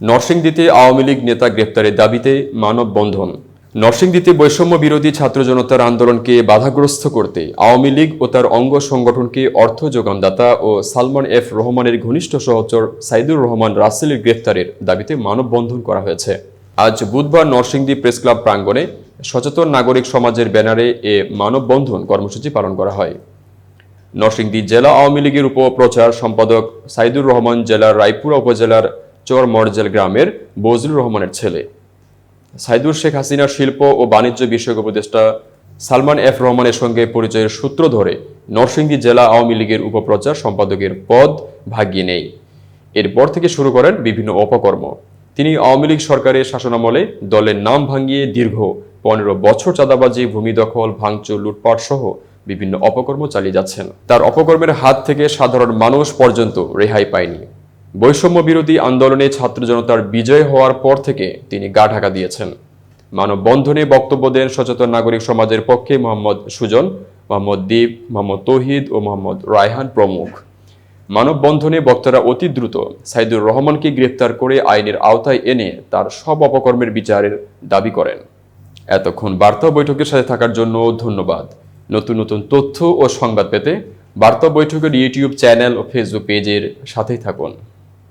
নরসিংদীতে আওয়ামী লীগ নেতা গ্রেপ্তারের দাবিতে মানববন্ধন। নরসিংদীতে বৈষম্য বিরোধী ছাত্র জনতার আন্দোলনকে বাধাগ্রস্ত করতে আওয়ামী লীগ ও তার অঙ্গ সংগঠনকে অর্থ যোগানদাতা ও সালমান এফ রহমানের ঘনিষ্ঠ সহচর সাইদুর রহমান রাসেলের গ্রেপ্তারের দাবিতে মানববন্ধন করা হয়েছে। আজ বুধবার নরসিংদী প্রেস ক্লাব প্রাঙ্গণে সচেতন নাগরিক সমাজের ব্যানারে এ মানববন্ধন কর্মসূচি পালন করা হয়। নরসিংদী জেলা আওয়ামী লীগের উপপ্রচার সম্পাদক সাইদুর রহমান জেলার রায়পুরা উপজেলার চর মরজেল গ্রামের বজলুর রহমানের ছেলে। সাইদুর শেখ হাসিনার শিল্প ও বাণিজ্য বিষয়ক উপদেষ্টা সালমান এফ রহমানের সঙ্গে পরিচয়ের সূত্র ধরে নরসিংদী জেলা আওয়ামী লীগের উপপ্রচার সম্পাদকের পদ ভাগিয়ে নেই এরপর থেকে শুরু করেন বিভিন্ন অপকর্ম। তিনি আওয়ামী লীগ সরকারের শাসনামলে দলের নাম ভাঙিয়ে দীর্ঘ পনেরো বছর চাঁদাবাজি, ভূমি দখল, ভাঙচুর, লুটপাট সহ বিভিন্ন অপকর্ম চালিয়ে যাচ্ছেন। তার অপকর্মের হাত থেকে সাধারণ মানুষ পর্যন্ত রেহাই পায়নি। বৈষম্য বিরোধী আন্দোলনে ছাত্র জনতার বিজয় হওয়ার পর থেকে তিনি গা ঢাকা দিয়েছেন। মানববন্ধনে বক্তব্য দেন সচেতন নাগরিক সমাজের পক্ষে মোহাম্মদ সুজন, মোহাম্মদ দীপ, মোহাম্মদ তৌহিদ ও মোহাম্মদ রায়হান প্রমুখ। মানববন্ধনে বক্তারা অতি দ্রুত সাইদুর রহমানকে গ্রেফতার করে আইনের আওতায় এনে তার সব অপকর্মের বিচারের দাবি করেন। এতক্ষণ বার্তা বৈঠকের সাথে থাকার জন্য ধন্যবাদ। নতুন নতুন তথ্য ও সংবাদ পেতে বার্তা বৈঠকের ইউটিউব চ্যানেল ও ফেসবুক পেজের সাথেই থাকুন।